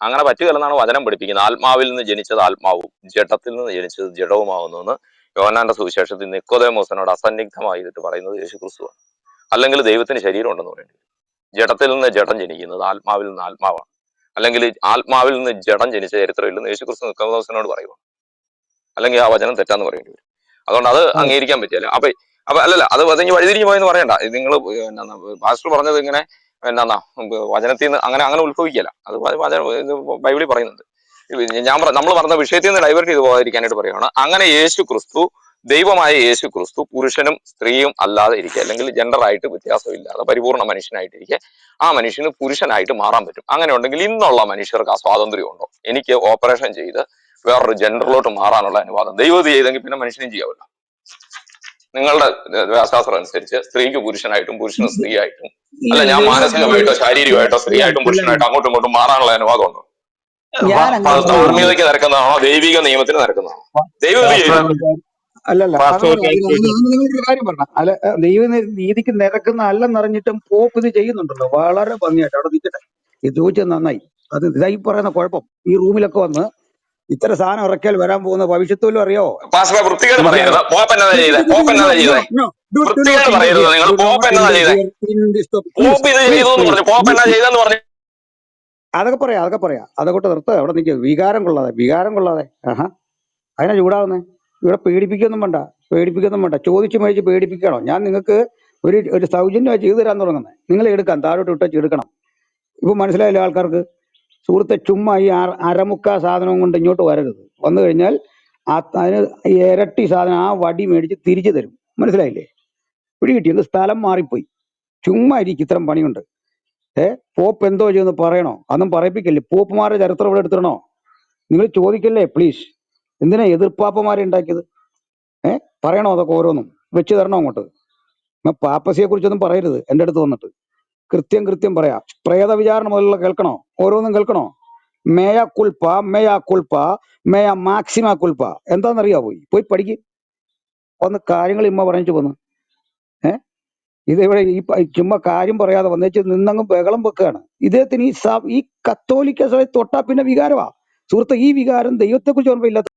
അങ്ങനെ പറ്റുകയില്ലെന്നാണ് വചനം പഠിപ്പിക്കുന്നത്. ആത്മാവിൽ നിന്ന് ജനിച്ചത് ആത്മാവും ജഡത്തിൽ നിന്ന് ജനിച്ചത് ജഡവുമാവുന്നു എന്ന് യോഹന്നാന്റെ സുവിശേഷത്തിൽ നിക്കോദേമോസനോട് അസന്നിഗ്ധമായിട്ട് പറയുന്നത് യേശു യേശുക്രിസ്തുവാണ്. അല്ലെങ്കിൽ ദൈവത്തിന് ശരീരം ഉണ്ടെന്ന് പറയേണ്ടി ജഡത്തിൽ നിന്ന് ജഡം ജനിക്കുന്നത് ആത്മാവിൽ നിന്ന് ആത്മാവാണ്. അല്ലെങ്കിൽ ആത്മാവിൽ നിന്ന് ജഡം ജനിച്ച ചരിത്രമില്ലെന്ന് യേശുക്രിസ്തു നിക്കോദേമോസനോട് പറയുക അല്ലെങ്കിൽ ആ വചനം തെറ്റാന്ന് പറയേണ്ടി വരും. അതുകൊണ്ട് അത് അംഗീകരിക്കാൻ പറ്റില്ല. അപ്പൊ അപ്പൊ അല്ലല്ല അത് അതിന് വഴിതിരിഞ്ഞു പോയെന്ന് പറയണ്ട. നിങ്ങൾ പാസ്റ്റർ പറഞ്ഞത് ഇങ്ങനെ എന്നാ വചനത്തിൽ നിന്ന് അങ്ങനെ അങ്ങനെ ഉത്ഭവിക്കല അത് ബൈബിളിൽ പറയുന്നുണ്ട്. ഞാൻ നമ്മൾ പറഞ്ഞ വിഷയത്തിൽ നിന്ന് ഡൈവേർട്ട് ചെയ്ത് പോകാതിരിക്കാനായിട്ട് പറയുകയാണ് അങ്ങനെ യേശു ക്രിസ്തു ദൈവമായ യേശു ക്രിസ്തു പുരുഷനും സ്ത്രീയും അല്ലാതെ ഇരിക്കുക. അല്ലെങ്കിൽ ജെൻഡർ ആയിട്ട് വ്യത്യാസമില്ലാതെ പരിപൂർണ മനുഷ്യനായിട്ടിരിക്കെ. ആ മനുഷ്യന് പുരുഷനായിട്ട് മാറാൻ പറ്റും. അങ്ങനെ ഉണ്ടെങ്കിൽ ഇന്നുള്ള മനുഷ്യർക്ക് ആ സ്വാതന്ത്ര്യം ഉണ്ടോ എനിക്ക് ഓപ്പറേഷൻ ചെയ്ത് വേറൊരു ജെൻഡറിലോട്ട് മാറാനുള്ള അനുവാദം ദൈവം ചെയ്തെങ്കിൽ പിന്നെ മനുഷ്യനും ചെയ്യാവില്ല. നിങ്ങളുടെ വ്യാസാസ്ത്രം അനുസരിച്ച് സ്ത്രീക്ക് പുരുഷനായിട്ടും പുരുഷന് സ്ത്രീയായിട്ടും അല്ല ഞാൻ മാനസികമായിട്ടോ ശാരീരികമായിട്ടോ സ്ത്രീ ആയിട്ടും പുരുഷനായിട്ടോ അങ്ങോട്ടും ഇങ്ങോട്ടും മാറാനുള്ള അനുവാദം ഉണ്ടോ ധാർമ്മികതയ്ക്ക് നിരക്കുന്നതാണോ? ദൈവിക നിയമത്തിന് നിരക്കുന്നതാണോ? ദൈവം അല്ലല്ല നിങ്ങളൊരു കാര്യം പറഞ്ഞ അല്ല ദൈവ നീതിക്ക് നിരക്കുന്ന അല്ലെന്നറിഞ്ഞിട്ടും പോപ്പ് ഇത് ചെയ്യുന്നുണ്ടല്ലോ. വളരെ ഭംഗിയായിട്ട് അവിടെ നിൽക്കട്ടെ. ഇത് ചോദിച്ചത് നന്നായി. അത് ഇതായി പറയുന്ന കുഴപ്പം. ഈ റൂമിലൊക്കെ വന്ന് ഇത്ര സാധനം ഇറക്കിയാൽ വരാൻ പോകുന്ന ഭവിഷ്യത്തുമല്ലോ അറിയോ? പാസ്റ്റർ വൃത്തികേട് നമുക്ക് പറയരുത്. പോപ്പ് എന്നതാ ചെയ്തേ. പോപ്പ് എന്നതാ ചെയ്തേ. വൃത്തികേട് പറയരുത് നിങ്ങൾ. പോപ്പ് എന്നതാ ചെയ്തേ. പോപ്പ് ഇത് ചെയ്തു എന്ന് പറഞ്ഞു. പോപ്പ് എന്നാ ചെയ്തെന്ന് പറഞ്ഞു. അതൊക്കെ പറയാം അതൊക്കെ പറയാം. അതൊക്കെ നിർത്തുക അവിടെ നിൽക്കുക വികാരം കൊള്ളാതെ വികാരം കൊള്ളാതെ. ആഹാ. അതിനാ ചൂടാവുന്നേ. ഇവിടെ പേടിപ്പിക്കൊന്നും വേണ്ട. പേടിപ്പിക്കൊന്നും വേണ്ട. ചോദിച്ചു മേടിച്ച് പേടിപ്പിക്കണോ. ഞാൻ നിങ്ങൾക്ക് ഒരു ഒരു സൗജന്യമായി ചെയ്തു തരാൻ തുടങ്ങുന്നത് നിങ്ങൾ എടുക്കാം. താഴോട്ട് ഇട്ടച്ച് എടുക്കണം. ഇപ്പൊ മനസ്സിലായില്ലേ ആൾക്കാർക്ക്? സുഹൃത്തെ ചുമ്മാ ഈ അര അരമുക്കാ സാധനം കൊണ്ട് ഇങ്ങോട്ട് വരരുത്. വന്നു കഴിഞ്ഞാൽ ആ അതിന് ഇരട്ടി സാധനം ആ വടി മേടിച്ച് തിരിച്ചു തരും. മനസ്സിലായില്ലേ? പിടി കിട്ടി. എന്ത് സ്ഥലം മാറിപ്പോയി. ചുമ്മാ ഇരിക്കും. ഇത്തരം പണിയുണ്ട്. ഏ? പോപ്പ് എന്തോ ചെയ്യുമെന്ന് പറയണോ? അതൊന്നും പറയിപ്പിക്കല്ലേ. പോപ്പുമാരുടെ ചരിത്രം ഇവിടെ എടുത്തിടണോ? നിങ്ങൾ ചോദിക്കല്ലേ പ്ലീസ് എന്തിനാ എതിർപ്പാപ്പമാരെ ഉണ്ടാക്കിയത്? ഏ? പറയണോ അതൊക്കെ ഓരോന്നും? വെച്ച് തരണോ അങ്ങോട്ട്? പാപ്പസിയെ കുറിച്ചൊന്നും പറയരുത്. എന്റെ അടുത്ത് വന്നിട്ട്. കൃത്യം കൃത്യം പറയാം. പ്രേത വിചാരണ മുതലുള്ള കേൾക്കണോ? ഓരോന്നും കേൾക്കണോ? മേയ കുൽപ്പ മേയ കുൽപ്പ മേയ മാക്സിമ കുൽപ്പ എന്താന്നറിയാ പോയി പോയി പഠിക്ക്. ഒന്ന് കാര്യങ്ങൾ ഇമ്മ പറഞ്ഞു വന്ന് ഏ? ഇത് ഇവിടെ ഈ ചുമ്മാ കാര്യം പറയാതെ വന്നേച്ച് നിന്നങ്ങ് ബഹളം വെക്കുകയാണ്. ഇദ്ദേഹത്തിന് ഈ ഈ കത്തോലിക്ക സഭയെ തൊട്ടാ പിന്നെ വികാരമാ സുഹൃത്തെ ഈ വികാരം ദൈവത്തെക്കുറിച്ച് ഓർമ്മയില്ലാത്ത